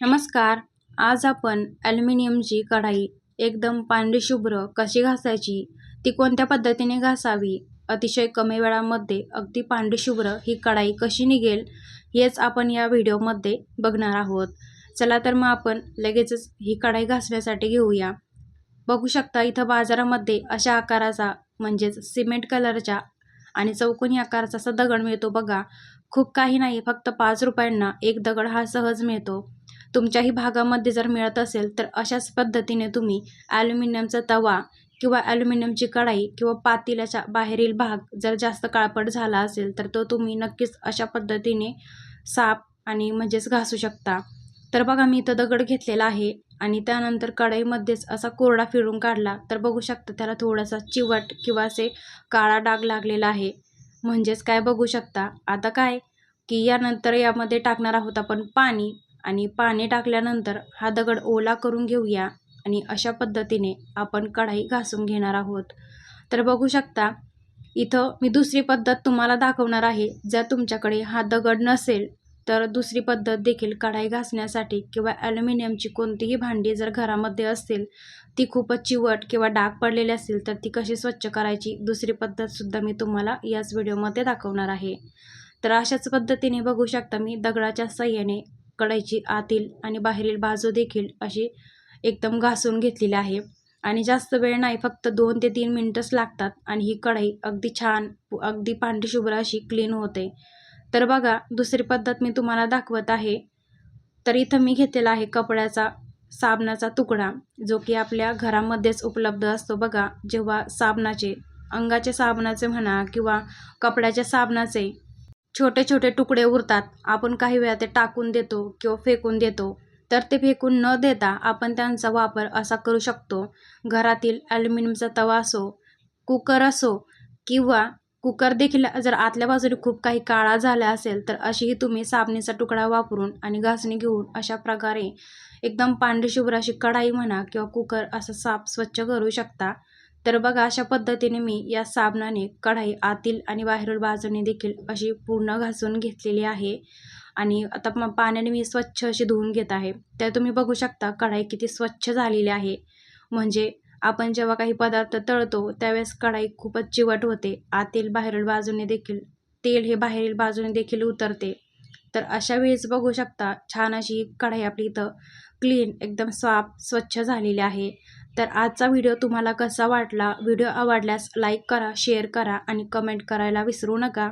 नमस्कार. आज आपण ॲल्युमिनियमची कढाई एकदम पांढरीशुभ्र कशी घासायची? ती कोणत्या पद्धतीने घासावी? अतिशय कमी वेळामध्ये अगदी पांढरीशुभ्र ही कढाई कशी निघेल हेच आपण या व्हिडिओमध्ये बघणार आहोत. चला तर मग आपण लगेचच ही कढाई घासण्यासाठी घेऊया. बघू शकता इथं बाजारामध्ये अशा आकाराचा म्हणजेच सिमेंट कलरच्या आणि चौकोनी आकाराचा असा दगड मिळतो बघा. खूप काही नाही फक्त पाच रुपयांना एक दगड हा सहज मिळतो. तुमच्याही भागामध्ये जर मिळत असेल तर अशाच पद्धतीने तुम्ही ॲल्युमिनियमचा तवा किंवा ॲल्युमिनियमची कढाई किंवा पातेल्याच्या बाहेरील भाग जर जास्त काळपट झाला असेल तर तो तुम्ही नक्कीच अशा पद्धतीने साफ आणि म्हणजेच घासू शकता. तर बघा मी इथं दगड घेतलेला आहे आणि त्यानंतर कढईमध्येच असा कोरडा फिरून काढला तर बघू शकता त्याला थोडासा चिवट किंवा असे काळा डाग लागलेला आहे. म्हणजेच काय बघू शकता? आता काय? की यानंतर यामध्ये टाकणार आहोत आपण पाणी. आणि पाणी टाकल्यानंतर हा दगड ओला करून घेऊया आणि अशा पद्धतीने आपण कढाई घासून घेणार आहोत. तर बघू शकता इथं मी दुसरी पद्धत तुम्हाला दाखवणार आहे. जर तुमच्याकडे हा दगड नसेल तर दुसरी पद्धत देखील कढाई घासण्यासाठी किंवा ॲल्युमिनियमची कोणतीही भांडी जर घरामध्ये असतील ती खूपच चिवट किंवा डाग पडलेली असेल तर ती कशी स्वच्छ करायची दुसरी पद्धतसुद्धा मी तुम्हाला याच व्हिडिओमध्ये दाखवणार आहे. तर अशाच पद्धतीने बघू शकता मी दगडाच्या सहाय्याने कढईची आतील आणि बाहेरील बाजू देखील अशी एकदम घासून घेतलेली आहे. आणि जास्त वेळ नाही फक्त दोन ते तीन मिनटंच लागतात आणि ही कढई अगदी छान अगदी पांढरी शुभ्र अशी क्लीन होते. तर बघा दुसरी पद्धत मी तुम्हाला दाखवत आहे. तर इथं मी घेतलेला आहे कपड्याचा साबणाचा तुकडा जो की आपल्या घरामध्येच उपलब्ध असतो बघा. जेव्हा साबणाचे अंगाचे साबणाचे म्हणा किंवा कपड्याच्या साबणाचे छोटे छोटे तुकडे उरतात. आपण काही वेळा ते टाकून देतो किंवा फेकून देतो. तर ते फेकून न देता आपण त्यांचा वापर असा करू शकतो. घरातील ॲल्युमिनियमचा तवा असो कुकर असो किंवा कुकर देखील जर आतल्या बाजूने खूप काही काळा झाला असेल तर अशीही तुम्ही साबणीचा तुकडा वापरून आणि घासणी घेऊन अशा प्रकारे एकदम पांढरी शुभ्र अशी कढाई म्हणा किंवा कुकर असं साफ स्वच्छ करू शकता. तर बघा अशा पद्धतीने मी या साबणाने कढाई आतील आणि बाहेरील बाजूने देखील अशी पूर्ण घासून घेतलेली आहे. आणि आता मग पाण्याने मी स्वच्छ अशी धुवून घेत आहे. तर तुम्ही बघू शकता कढाई किती स्वच्छ झालेली आहे. म्हणजे आपण जेव्हा काही पदार्थ तळतो त्यावेळेस कढाई खूपच चिवट होते. आतील बाहेरील बाजूने देखील तेल हे बाहेरील बाजूने देखील उतरते. तर अशा वेळेस बघू शकता छान अशी कढाई आपली इथं क्लीन एकदम साफ स्वच्छ झालेली आहे. तर आजचा व्हिडिओ तुम्हाला कसा वाटला? व्हिडिओ आवडल्यास लाईक करा शेअर करा आणि कमेंट करायला विसरू नका.